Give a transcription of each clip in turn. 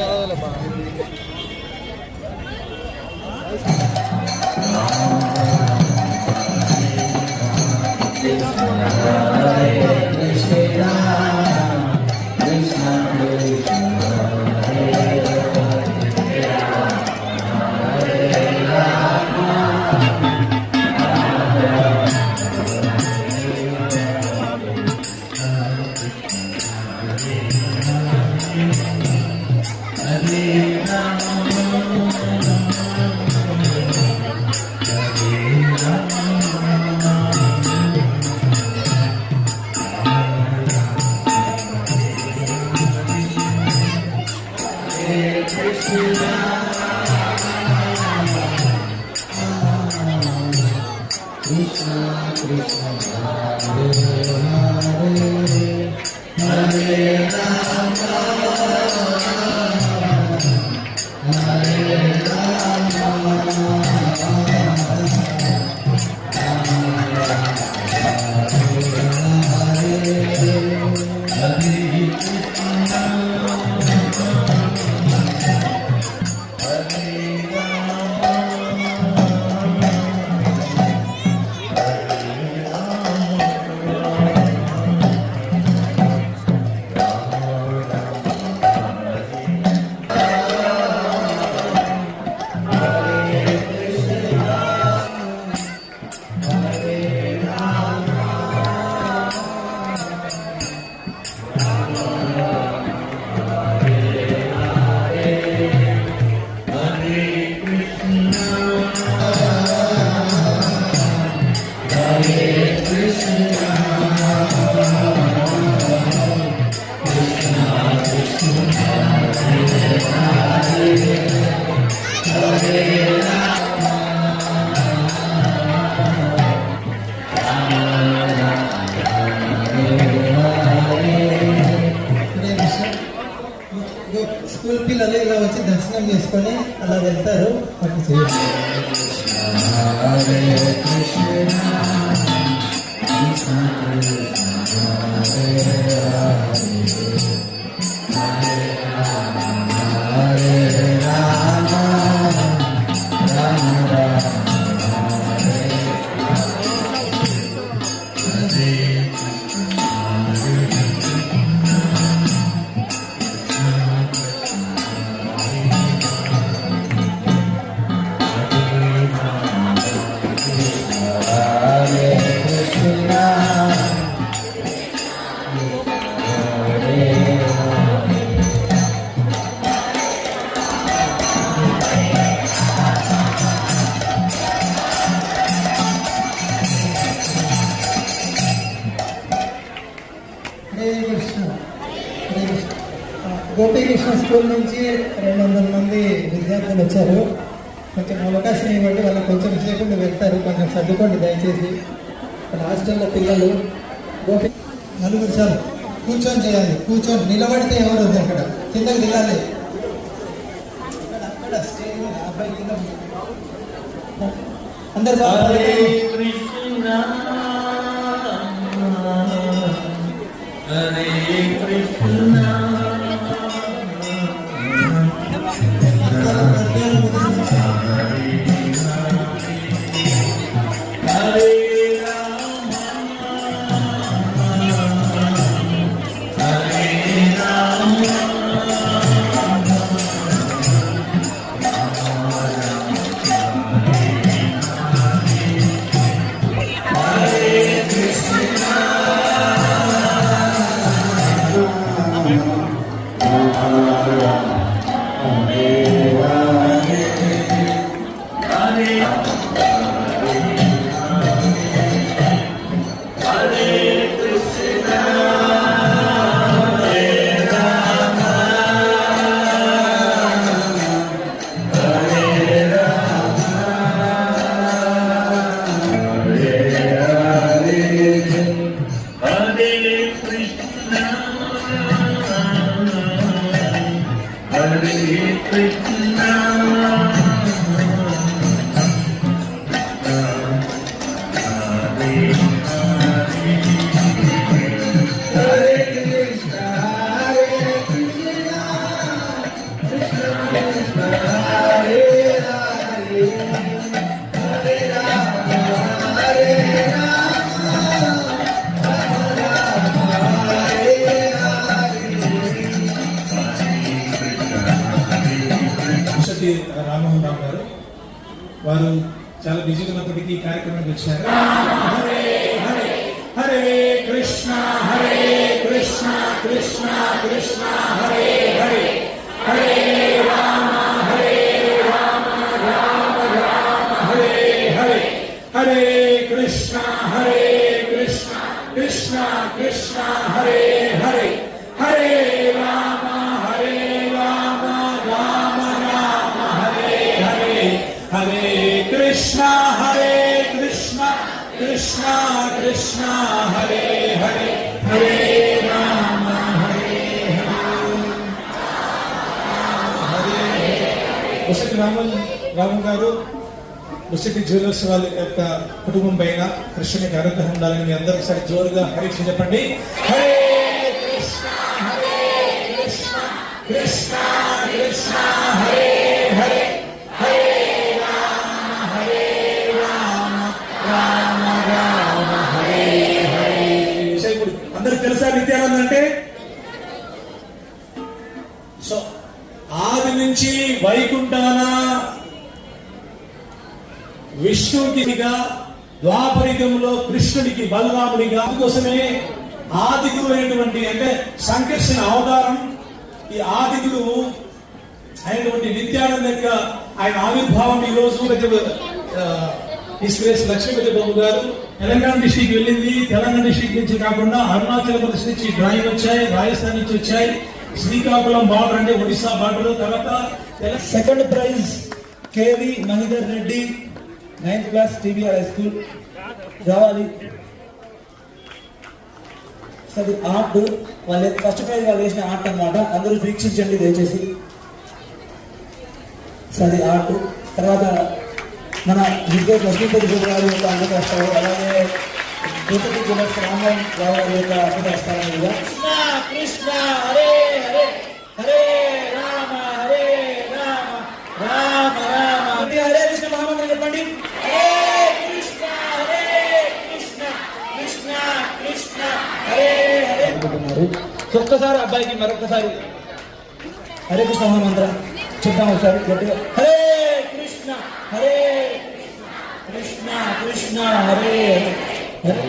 School ดูดฝุ่นใ school నుంచి రెండు వందల మంది విద్యార్థులు వచ్చారు. కొంచెం అవకాశం ఇవ్వండి వాళ్ళు కొంచెం సేపు వెళ్తారు. కొంచెం సర్దుకోండి దయచేసి. హాస్టల్లో పిల్లలు ఓకే నలుగురు సార్ కూర్చొని చేయాలి. కూర్చొని నిలబడితే ఎవరు వద్దు అక్కడ? కిందకి దిగాలి. అక్కడ స్టేజ్ అందరు Amén. వారు చాలా బిజీగా ఉన్నప్పటికీ కార్యక్రమానికి వచ్చారు. హరే కృష్ణ ముసటి రామన్ రాము గారు ముసటి జ్యువెలర్స్ వాళ్ళ యొక్క కుటుంబం పైన కృష్ణునికి అనుగ్రహం ఉండాలని మీ అందరూ ఒకసారి జోరుగా హరీక్ష చెప్పండి. హరే నుంచి వైకుంఠాన విష్ణువుకిగా ద్వాపరికంలో కృష్ణుడికి బలరాముడిగా అందుకోసమే ఆదిగురు అయినటువంటి అంటే సంకర్షణ అవతారం ఈ ఆదిగురు అయినటువంటి నిత్యానంద యొక్క ఆయన ఆవిర్భావం ఈ రోజు ఈశ్వరేష్ లక్ష్మీపతి బాబు గారు. తెలంగాణ డిస్టిక్ వెళ్ళింది. తెలంగాణ డిస్టిక్ నుంచి కాకుండా అరుణాచల్ ప్రదేశ్ నుంచి డ్రాయింగ్ వచ్చాయి రాజస్థాన్ నుంచి వచ్చాయి. శ్రీకాకుళం బార్డర్ అంటే ఒడిశా బార్డర్. తర్వాత second prize K V Mahidhar Reddy ninth class TVR high school. రావాలి. అది ఆర్ట్ వాళ్ళు ఫస్ట్ ప్రైజ్ వాళ్ళు వేసిన ఆర్ట్ అనమాట అందరూ వీక్షించండి దయచేసి. సరే ఆర్ట్. తర్వాత మన విద్యుత్ లక్ష్మీపతి గారి యొక్క అన్నత అలాగే తిరుపతి కుమార్ రామోహన్ రావు గారి యొక్క అన్నత కృష్ణ కృష్ణ హరే హరే రామ హరే రామ రామ రామ. హరే హరే కృష్ణ మహామంత్రం చెప్పండి. హరే కృష్ణ హరే కృష్ణ కృష్ణ కృష్ణ. హరే హరే. ఒక్కసారి అబ్బాయికి మరొకసారి హరే కృష్ణ మహామంత్రం చెప్తాం ఒకసారి గట్టిగా. హరే కృష్ణ హరే కృష్ణ కృష్ణ హరే హరే.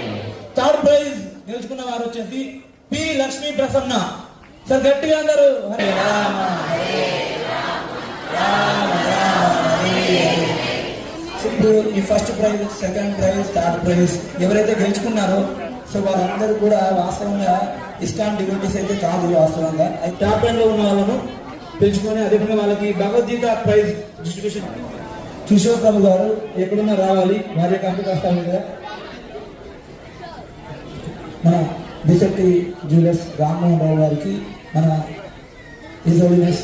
థర్డ్ ప్రైజ్ గెలుచుకున్న వారు వచ్చేసి పి లక్ష్మీ ప్రసన్న. సార్ గట్టిగా అందరూ. హరే రామ. ఇప్పుడు ఈ first prize second prize third prize ఎవరైతే గెలుచుకున్నారో సో వాళ్ళందరూ కూడా వాస్తవంగా ఇస్కాన్ డివోటీస్ అయితే కాదు వాస్తవంగా. అయితే టాప్లో ఉన్న వాళ్ళను పిలుచుకొని అదేవిధంగా వాళ్ళకి భగవద్గీత ప్రైజ్ డిస్ట్రిబ్యూషన్. కిషోర్ ప్రభు గారు ఎక్కడున్నా రావాలి. వారి యొక్క అంత కష్టాలు మీద మన బిసెట్టి జ్యువెలర్స్ రామ్మోహన్ రావు గారికి మన ఈజోలినెస్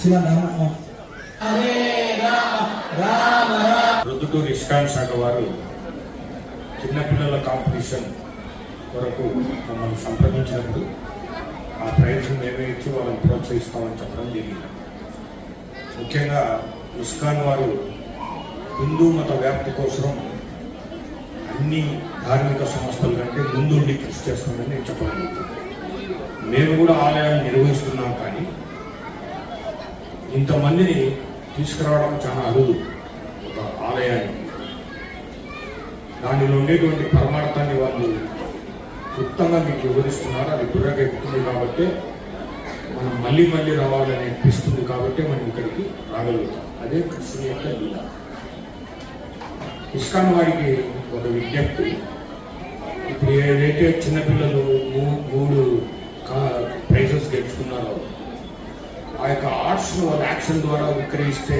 శ్రీరామ్ రామ ప్రొద్దుటూరు ఇస్కాన్ శాఖ వారు చిన్నపిల్లల కాంపిటీషన్ కొరకు మమ్మల్ని సంప్రదించినప్పుడు ఆ ప్రైజ్ మేమే ఇచ్చి వాళ్ళని ప్రోత్సహిస్తామని చెప్పడం జరిగింది. ముఖ్యంగా ఇస్కాన్ వారు హిందూ మత వ్యాప్తి కోసం అన్ని ధార్మిక సంస్థల కంటే ముందుండి కృషి చేస్తుందని నేను చెప్పగలుగుతాను. మేము కూడా ఆలయాన్ని నిర్వహిస్తున్నాం కానీ ఇంతమందిని తీసుకురావడం చాలా అరుదు ఒక ఆలయానికి దానిలో ఉండేటువంటి పరమార్థాన్ని వాళ్ళు క్లుప్తంగా మీకు వివరిస్తున్నారు. అది బుర్రగా ఎక్కుతుంది కాబట్టి మనం మళ్ళీ మళ్ళీ రావాలని అనిపిస్తుంది కాబట్టి మనం ఇక్కడికి రాగలుగుతాం. అదే కృష్ణుని యొక్క లీల. ఇస్కాన్ వారికి ఒక విజ్ఞప్తి. ఇప్పుడు ఏదైతే చిన్నపిల్లలు మూడు మూడు ప్రైజెస్ గెలుచుకున్నారో ఆ యొక్క ఆర్ట్స్ వాళ్ళ యాక్షన్ ద్వారా విక్రయిస్తే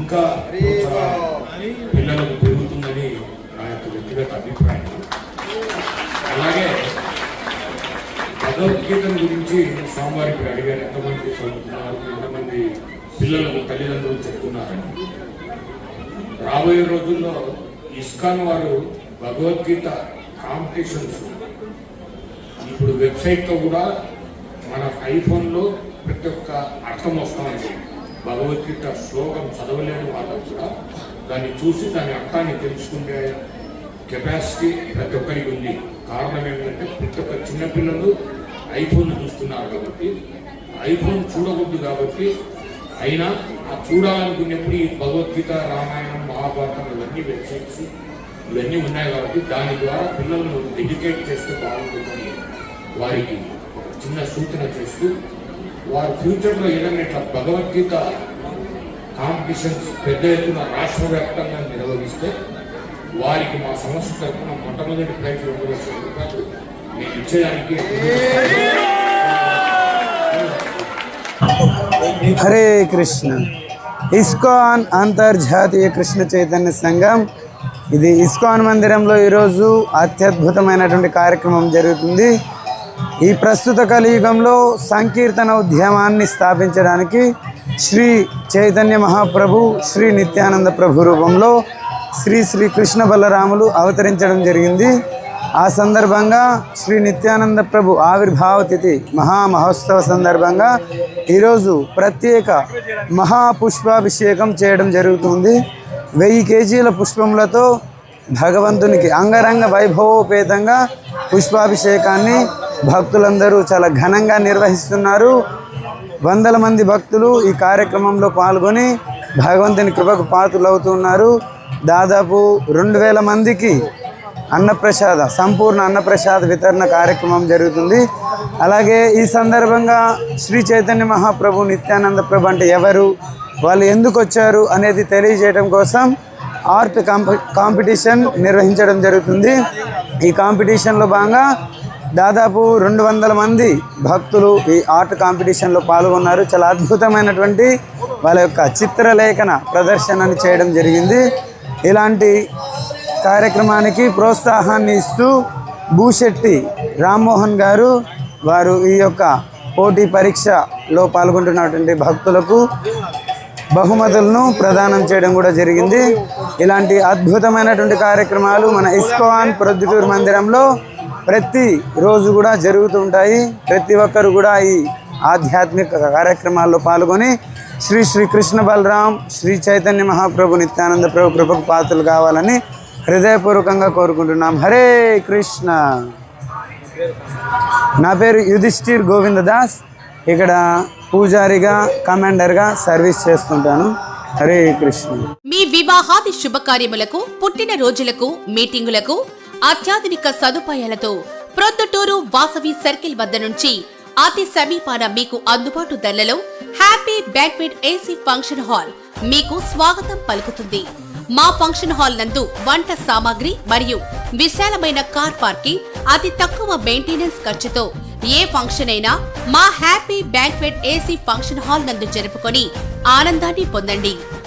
ఇంకా పిల్లలకు పెరుగుతుందని నా యొక్క వ్యక్తిగత అభిప్రాయం. అలాగే భగవద్గీత గురించి స్వామివారి ఇప్పుడు అడిగారు. ఎంతమంది చదువుతున్నారు? ఎంతమంది పిల్లలకు తల్లిదండ్రులు చెప్తున్నారని. రాబోయే రోజుల్లో ఇస్కాన్ వారు భగవద్గీత కాంపిటీషన్స్ ఇప్పుడు వెబ్సైట్లో కూడా మన ఐఫోన్లో ప్రతి ఒక్క అర్థం వస్తుంది భగవద్గీత శ్లోకం చదవలేని వాళ్ళకు కూడా దాన్ని చూసి దాని అర్థాన్ని తెలుసుకునే కెపాసిటీ ప్రతి ఒక్కరికి ఉంది. కారణం ఏంటంటే ప్రతి ఒక్క చిన్నపిల్లలు ఐఫోన్ చూస్తున్నారు కాబట్టి ఐఫోన్ చూడకూడదు కాబట్టి అయినా ఆ చూడాలనుకునేప్పుడు ఈ భగవద్గీత రామాయణం మహాభారతం ఇవన్నీ వెబ్సైట్స్ ఇవన్నీ ఉన్నాయి కాబట్టి దాని ద్వారా పిల్లలను ఎడ్యుకేట్ చేస్తే బాగుంటుందని వారికి చిన్న సూచన చేస్తూ వారు ఫ్యూచర్లో ఏదైనా ఇట్లా భగవద్గీత కాంపిటీషన్స్ పెద్ద ఎత్తున రాష్ట్ర వ్యాప్తంగా నిర్వహిస్తే వారికి మా సంస్థ తరఫున మొట్టమొదటి ప్రైజ్ రెండు లక్షల రూపాయలు నేను ఇచ్చేదానికి హరే కృష్ణ. ఇస్కాన్ అంతర్జాతీయ కృష్ణ చైతన్య సంఘం. ఇది ఇస్కాన్ మందిరంలో ఈరోజు అత్యద్భుతమైనటువంటి కార్యక్రమం జరుగుతుంది. ఈ ప్రస్తుత కలియుగంలో సంకీర్తన ఉద్యమాన్ని స్థాపించడానికి శ్రీ చైతన్య మహాప్రభు శ్రీ నిత్యానంద ప్రభు రూపంలో శ్రీ శ్రీ కృష్ణ బలరాములు అవతరించడం జరిగింది. ఆ సందర్భంగా శ్రీ నిత్యానంద ప్రభు ఆవిర్భావ తిథి మహామహోత్సవ సందర్భంగా ఈరోజు ప్రత్యేక మహాపుష్పాభిషేకం చేయడం జరుగుతుంది. వెయ్యి కేజీల పుష్పములతో భగవంతునికి అంగరంగ వైభవోపేతంగా పుష్పాభిషేకాన్ని భక్తులందరూ చాలా ఘనంగా నిర్వహిస్తున్నారు. వందల మంది భక్తులు ఈ కార్యక్రమంలో పాల్గొని భగవంతుని కృపకు పాత్రలవుతున్నారు. దాదాపు రెండు వేల మందికి అన్నప్రసాద సంపూర్ణ అన్నప్రసాద వితరణ కార్యక్రమం జరుగుతుంది. అలాగే ఈ సందర్భంగా శ్రీ చైతన్య మహాప్రభు నిత్యానంద ప్రభు అంటే ఎవరు వాళ్ళు ఎందుకు వచ్చారు అనేది తెలియజేయడం కోసం ఆర్ట్ కాంపిటీషన్ నిర్వహించడం జరుగుతుంది. ఈ కాంపిటీషన్లో భాగంగా దాదాపు రెండు వందల మంది భక్తులు ఈ ఆర్ట్ కాంపిటీషన్లో పాల్గొన్నారు. చాలా అద్భుతమైనటువంటి వాళ్ళ యొక్క చిత్రలేఖన ప్రదర్శనని చేయడం జరిగింది. ఇలాంటి కార్యక్రమానికి ప్రోత్సాహాన్ని ఇస్తూ భూశెట్టి రామ్మోహన్ గారు వారు ఈ యొక్క పోటీ పరీక్షలో పాల్గొంటున్నటువంటి భక్తులకు బహుమతులను ప్రదానం చేయడం కూడా జరిగింది. ఇలాంటి అద్భుతమైనటువంటి కార్యక్రమాలు మన ఇస్కోవాన్ ప్రొద్దుటూరు మందిరంలో ప్రతి రోజు కూడా జరుగుతుంటాయి ప్రతి ఒక్కరు కూడా ఈ ఆధ్యాత్మిక కార్యక్రమాల్లో పాల్గొని శ్రీ శ్రీ కృష్ణ బలరాం శ్రీ చైతన్య మహాప్రభు నిత్యానంద ప్రభు కృపకు పాత్రలు కావాలని హృదయపూర్వకంగా కోరుకుంటున్నాం. హరే కృష్ణ. నా పేరు యుధిష్ఠిర్ గోవిందదాస్. ఇక్కడ పూజారిగా కమాండర్గా సర్వీస్ చేస్తుంటాను. హరే కృష్ణ. మీ వివాహాది శుభకార్యములకు పుట్టిన రోజులకు మీటింగులకు అత్యాధునిక సదుపాయాలతో ప్రొద్దుటూరు వాసవి సర్కిల్ వద్ద నుంచి అతి సమీపాన మీకు అందుబాటు ధరలలో happy banquet AC function hall మీకు స్వాగతం పలుకుతుంది. మా ఫంక్షన్ హాల్ నందు వంట సామాగ్రి మరియు విశాలమైన కార్ పార్కింగ్ అతి తక్కువ మెయింటెనెన్స్ ఖర్చుతో ఏ ఫంక్షన్ అయినా మా happy banquet AC function hall నందు జరుపుకొని ఆనందాన్ని పొందండి.